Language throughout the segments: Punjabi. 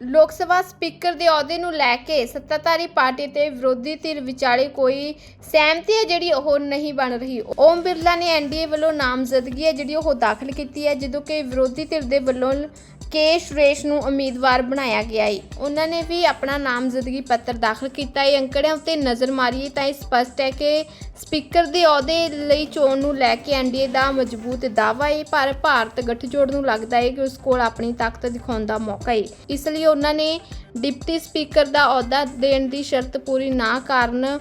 ਲੋਕ ਸਭਾ ਸਪੀਕਰ ਦੇ ਅਹੁਦੇ ਨੂੰ ਲੈ ਕੇ ਸੱਤਾਧਾਰੀ ਪਾਰਟੀ ਤੇ ਵਿਰੋਧੀ ਧਿਰ ਵਿਚਾਲੇ ਕੋਈ ਸਹਿਮਤੀ ਹੈ ਜਿਹੜੀ ਉਹ ਨਹੀਂ ਬਣ ਰਹੀ? ਓਮ ਬਿਰਲਾ ਨੇ ਐਨਡੀਏ ਵੱਲੋਂ ਨਾਮਜ਼ਦਗੀ ਹੈ ਜਿਹੜੀ ਉਹ ਦਾਖਲ ਕੀਤੀ ਹੈ, ਜਦੋਂ ਕਿ ਵਿਰੋਧੀ ਧਿਰ ਦੇ ਵੱਲੋਂ ਕੇ ਸੁਰੇਸ਼ ਨੂੰ ਉਮੀਦਵਾਰ ਬਣਾਇਆ ਗਿਆ ਹੈ ਉਹਨਾਂ ਨੇ ਵੀ ਆਪਣਾ ਨਾਮਜ਼ਦਗੀ ਪੱਤਰ ਦਾਖਲ ਕੀਤਾ ਹੈ ਅੰਕੜਿਆਂ ਉੱਤੇ ਨਜ਼ਰ ਮਾਰੀਏ ਤਾਂ ਇਹ ਸਪਸ਼ਟ ਹੈ ਕਿ ਸਪੀਕਰ ਦੇ ਅਹੁਦੇ ਲਈ ਚੋਣ ਨੂੰ ਲੈ ਕੇ ਐਨਡੀਏ ਦਾ ਮਜ਼ਬੂਤ ਦਾਅਵਾ ਹੈ ਪਰ ਭਾਰਤ ਗੱਠਜੋੜ ਨੂੰ ਲੱਗਦਾ ਹੈ ਕਿ ਉਸ ਕੋਲ ਆਪਣੀ ਤਾਕਤ ਦਿਖਾਉਣ ਦਾ ਮੌਕਾ ਹੈ ਇਸ ਲਈ ਉਹਨਾਂ ਨੇ ਡਿਪਟੀ ਸਪੀਕਰ ਦਾ ਅਹੁਦਾ ਦੇਣ ਦੀ ਸ਼ਰਤ ਪੂਰੀ ਨਾ ਕਰਨ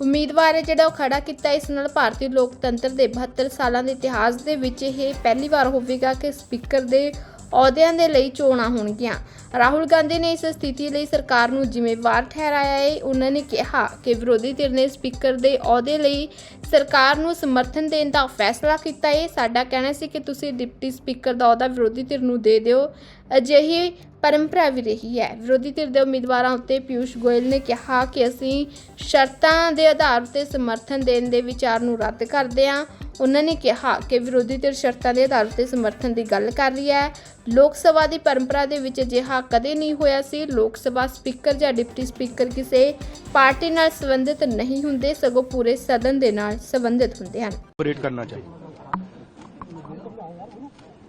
ਉਮੀਦਵਾਰ ਹੈ ਜਿਹੜਾ ਉਹ ਖੜਾ ਕੀਤਾ। ਇਸ ਨਾਲ ਭਾਰਤੀ ਲੋਕਤੰਤਰ ਦੇ 72 ਸਾਲਾਂ ਦੇ ਇਤਿਹਾਸ ਦੇ ਵਿੱਚ ਇਹ ਪਹਿਲੀ ਵਾਰ ਹੋਵੇਗਾ ਕਿ ਸਪੀਕਰ ਦੇ ਅਹੁਦਿਆਂ ਦੇ ਲਈ ਚੋਣਾਂ ਹੋਣਗੀਆਂ। ਰਾਹੁਲ ਗਾਂਧੀ ਨੇ ਇਸ ਸਥਿਤੀ ਲਈ ਸਰਕਾਰ ਨੂੰ ਜ਼ਿੰਮੇਵਾਰ ਠਹਿਰਾਇਆ ਹੈ ਉਹਨਾਂ ਨੇ ਕਿਹਾ ਕਿ ਵਿਰੋਧੀ ਧਿਰ ਨੇ ਸਪੀਕਰ ਦੇ ਅਹੁਦੇ ਲਈ ਸਰਕਾਰ ਨੂੰ ਸਮਰਥਨ ਦੇਣ ਦਾ ਫੈਸਲਾ ਕੀਤਾ ਹੈ ਸਾਡਾ ਕਹਿਣਾ ਸੀ ਕਿ ਤੁਸੀਂ ਡਿਪਟੀ ਸਪੀਕਰ ਦਾ ਅਹੁਦਾ ਵਿਰੋਧੀ ਧਿਰ ਨੂੰ ਦੇ ਦਿਓ। ਅਜਿਹੀ ਪਰੰਪਰਾ ਵੀ ਰਹੀ ਹੈ। ਵਿਰੋਧੀ ਧਿਰ ਦੇ ਉਮੀਦਵਾਰਾਂ ਉੱਤੇ ਪਿਊਸ਼ ਗੋਇਲ ਨੇ ਕਿਹਾ ਕਿ ਅਸੀਂ ਸ਼ਰਤਾਂ ਦੇ ਆਧਾਰ ਤੇ ਸਮਰਥਨ ਦੇਣ ਦੇ ਵਿਚਾਰ ਨੂੰ ਰੱਦ ਕਰਦੇ ਹਾਂ। ਉਹਨਾਂ ਨੇ ਕਿਹਾ ਕਿ ਵਿਰੋਧੀ ਧਿਰ ਸ਼ਰਤਾਂ ਦੇ ਆਧਾਰ ਤੇ ਸਮਰਥਨ ਦੀ ਗੱਲ ਕਰ ਰਹੀ ਹੈ। ਲੋਕ ਸਭਾ ਦੀ ਪਰੰਪਰਾ ਦੇ ਵਿੱਚ ਅਜਿਹਾ ਕਦੇ ਨਹੀਂ ਹੋਇਆ ਸੀ। ਲੋਕ ਸਭਾ ਸਪੀਕਰ ਜਾਂ ਡਿਪਟੀ ਸਪੀਕਰ ਕਿਸੇ ਪਾਰਟੀ ਨਾਲ ਸੰਬੰਧਿਤ ਨਹੀਂ ਹੁੰਦੇ, ਸਗੋਂ ਪੂਰੇ ਸਦਨ ਦੇ ਨਾਲ ਸੰਬੰਧਿਤ ਹੁੰਦੇ ਹਨ।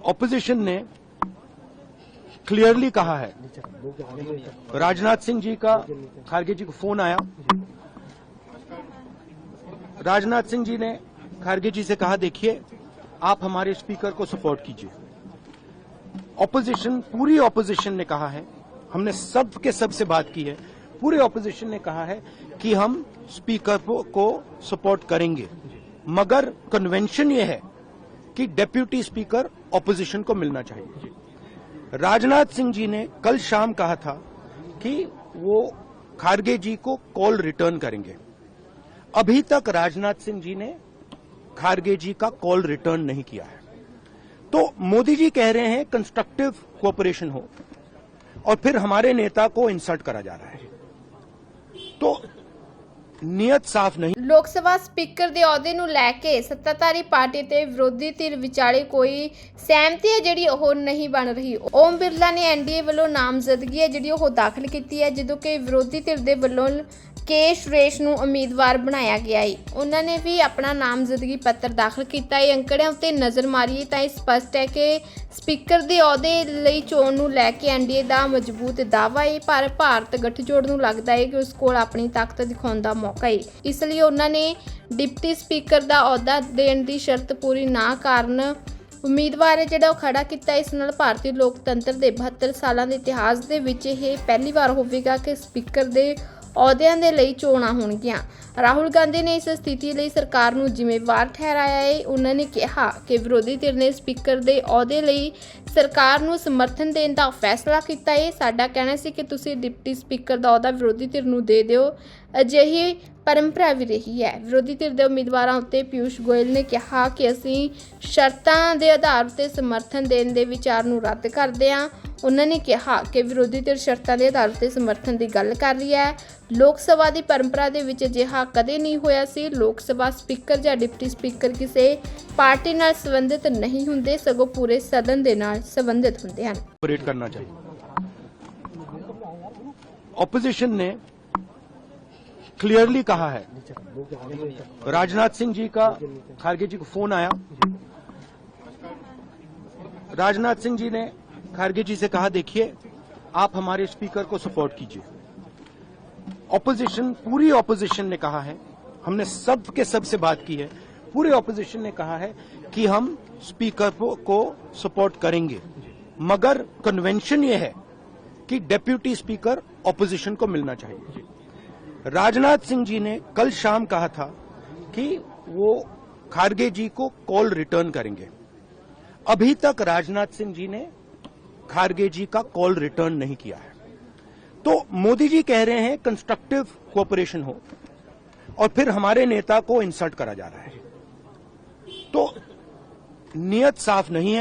ਆਪੋਜੀਸ਼ਨ ਨੇ क्लियरली कहा है। राजनाथ सिंह जी का खारगे जी को फ़ोन आया। राजनाथ सिंह जी ने खारगे जी से कहा देखिए आप हमारे स्पीकर को सपोर्ट कीजिए। ऑपोजिशन पूरी ऑपोजिशन ने कहा है हमने सब के सबसे बात की है पूरे ऑपोजिशन ने कहा है कि हम स्पीकर को, सपोर्ट करेंगे। मगर कन्वेंशन ये है कि डेप्यूटी स्पीकर ऑपोजिशन को मिलना चाहिए। राजनाथ सिंह जी ने कल शाम कहा था कि वो खारगे जी को कॉल रिटर्न करेंगे। अभी तक राजनाथ सिंह जी ने खारगे जी का कॉल रिटर्न नहीं किया है। तो मोदी जी कह रहे हैं, कंस्ट्रक्टिव कोऑपरेशन हो और फिर हमारे नेता को इंसल्ट करा जा रहा है। तो ਨੀਅਤ ਸਾਫ਼ ਨਹੀਂ। ਲੋਕ ਸਭਾ ਸਪੀਕਰ ਦੇ ਅਹੁਦੇ ਨੂੰ ਲੈ ਕੇ ਸੱਤਾਧਾਰੀ ਪਾਰਟੀ ਤੇ ਵਿਰੋਧੀ ਧਿਰ ਵਿਚਾਲੇ ਕੋਈ ਸਹਿਮਤੀ ਹੈ ਜਿਹੜੀ ਉਹ ਨਹੀਂ ਬਣ ਰਹੀ? ਓਮ ਬਿਰਲਾ ਨੇ ਐਨਡੀਏ ਵੱਲੋਂ ਨਾਮਜ਼ਦਗੀ ਹੈ ਜਿਹੜੀ ਉਹ ਦਾਖਲ ਕੀਤੀ ਹੈ, ਜਦੋਂ ਕਿ ਵਿਰੋਧੀ ਧਿਰ ਦੇ ਵੱਲੋਂ ਕੇ ਸੁਰੇਸ਼ ਨੂੰ ਉਮੀਦਵਾਰ ਬਣਾਇਆ ਗਿਆ ਹੈ ਉਹਨਾਂ ਨੇ ਵੀ ਆਪਣਾ ਨਾਮਜ਼ਦਗੀ ਪੱਤਰ ਦਾਖਲ ਕੀਤਾ ਹੈ ਅੰਕੜਿਆਂ ਉੱਤੇ ਨਜ਼ਰ ਮਾਰੀਏ ਤਾਂ ਇਹ ਸਪਸ਼ਟ ਹੈ ਕਿ ਸਪੀਕਰ ਦੇ ਅਹੁਦੇ ਲਈ ਚੋਣ ਨੂੰ ਲੈ ਕੇ ਐਨਡੀਏ ਦਾ ਮਜ਼ਬੂਤ ਦਾਅਵਾ ਹੈ ਪਰ ਭਾਰਤ ਗੱਠਜੋੜ ਨੂੰ ਲੱਗਦਾ ਹੈ ਕਿ ਉਸ ਕੋਲ ਆਪਣੀ ਤਾਕਤ ਦਿਖਾਉਣ ਦਾ ਮੌਕਾ ਹੈ ਇਸ ਲਈ ਉਹਨਾਂ ਨੇ ਡਿਪਟੀ ਸਪੀਕਰ ਦਾ ਅਹੁਦਾ ਦੇਣ ਦੀ ਸ਼ਰਤ ਪੂਰੀ ਨਾ ਕਰਨ ਉਮੀਦਵਾਰ ਹੈ ਜਿਹੜਾ ਉਹ ਖੜਾ ਕੀਤਾ। ਇਸ ਨਾਲ ਭਾਰਤੀ ਲੋਕਤੰਤਰ ਦੇ 72 ਸਾਲਾਂ ਦੇ ਇਤਿਹਾਸ ਦੇ ਵਿੱਚ ਇਹ ਪਹਿਲੀ ਵਾਰ ਹੋਵੇਗਾ ਕਿ ਸਪੀਕਰ ਦੇ ਅਹੁਦਿਆਂ ਦੇ ਲਈ ਚੋਣਾਂ ਹੋਣਗੀਆਂ। ਰਾਹੁਲ ਗਾਂਧੀ ਨੇ ਇਸ ਸਥਿਤੀ ਲਈ ਸਰਕਾਰ ਨੂੰ ਜ਼ਿੰਮੇਵਾਰ ਠਹਿਰਾਇਆ ਹੈ ਉਹਨਾਂ ਨੇ ਕਿਹਾ ਕਿ ਵਿਰੋਧੀ ਧਿਰ ਨੇ ਸਪੀਕਰ ਦੇ ਅਹੁਦੇ ਲਈ ਸਰਕਾਰ ਨੂੰ ਸਮਰਥਨ ਦੇਣ ਦਾ ਫੈਸਲਾ ਕੀਤਾ ਹੈ ਸਾਡਾ ਕਹਿਣਾ ਸੀ ਕਿ ਤੁਸੀਂ ਡਿਪਟੀ ਸਪੀਕਰ ਦਾ ਅਹੁਦਾ ਵਿਰੋਧੀ ਧਿਰ ਨੂੰ ਦੇ ਦਿਓ। ਅਜਿਹੀ ਪਰੰਪਰਾ ਵੀ ਰਹੀ ਹੈ। ਵਿਰੋਧੀ ਧਿਰ ਦੇ ਉਮੀਦਵਾਰਾਂ ਉੱਤੇ ਪਿਊਸ਼ ਗੋਇਲ ਨੇ ਕਿਹਾ ਕਿ ਅਸੀਂ ਸ਼ਰਤਾਂ ਦੇ ਆਧਾਰ ਤੇ ਸਮਰਥਨ ਦੇਣ ਦੇ ਵਿਚਾਰ ਨੂੰ ਰੱਦ ਕਰਦੇ ਹਾਂ। ਉਹਨਾਂ ਨੇ ਕਿਹਾ ਕਿ ਵਿਰੋਧੀ ਧਿਰ ਸ਼ਰਤਾਂ ਦੇ ਆਧਾਰ ਤੇ ਸਮਰਥਨ ਦੀ ਗੱਲ ਕਰ ਰਹੀ ਹੈ। ਲੋਕ ਸਭਾ ਦੀ ਪਰੰਪਰਾ ਦੇ ਵਿੱਚ ਅਜਿਹਾ ਕਦੇ ਨਹੀਂ ਹੋਇਆ ਸੀ। ਲੋਕ ਸਭਾ ਸਪੀਕਰ ਜਾਂ ਡਿਪਟੀ ਸਪੀਕਰ ਕਿਸੇ ਪਾਰਟੀ ਨਾਲ ਸੰਬੰਧਿਤ ਨਹੀਂ ਹੁੰਦੇ, ਸਗੋਂ ਪੂਰੇ ਸਦਨ ਦੇ ਨਾਲ ਸੰਬੰਧਿਤ ਹੁੰਦੇ ਹਨ। ਆਪੋਜੀਸ਼ਨ ਨੇ क्लियरली कहा है। राजनाथ सिंह जी का खारगे जी को फ़ोन आया। राजनाथ सिंह जी ने खारगे जी से कहा देखिए आप हमारे स्पीकर को सपोर्ट कीजिए। ऑपोजिशन पूरी ऑपोजिशन ने कहा है हमने सब के सबसे बात की है पूरे ऑपोजिशन ने कहा है कि हम स्पीकर को, सपोर्ट करेंगे। मगर कन्वेंशन ये है कि डेप्यूटी स्पीकर ऑपोजिशन को मिलना चाहिए। राजनाथ सिंह जी ने कल शाम कहा था कि वो खारगे जी को कॉल रिटर्न करेंगे। अभी तक राजनाथ सिंह जी ने खारगे जी का कॉल रिटर्न नहीं किया है। तो मोदी जी कह रहे हैं, कंस्ट्रक्टिव कोऑपरेशन हो और फिर हमारे नेता को इंसल्ट करा जा रहा है। तो नियत साफ़ नहीं है।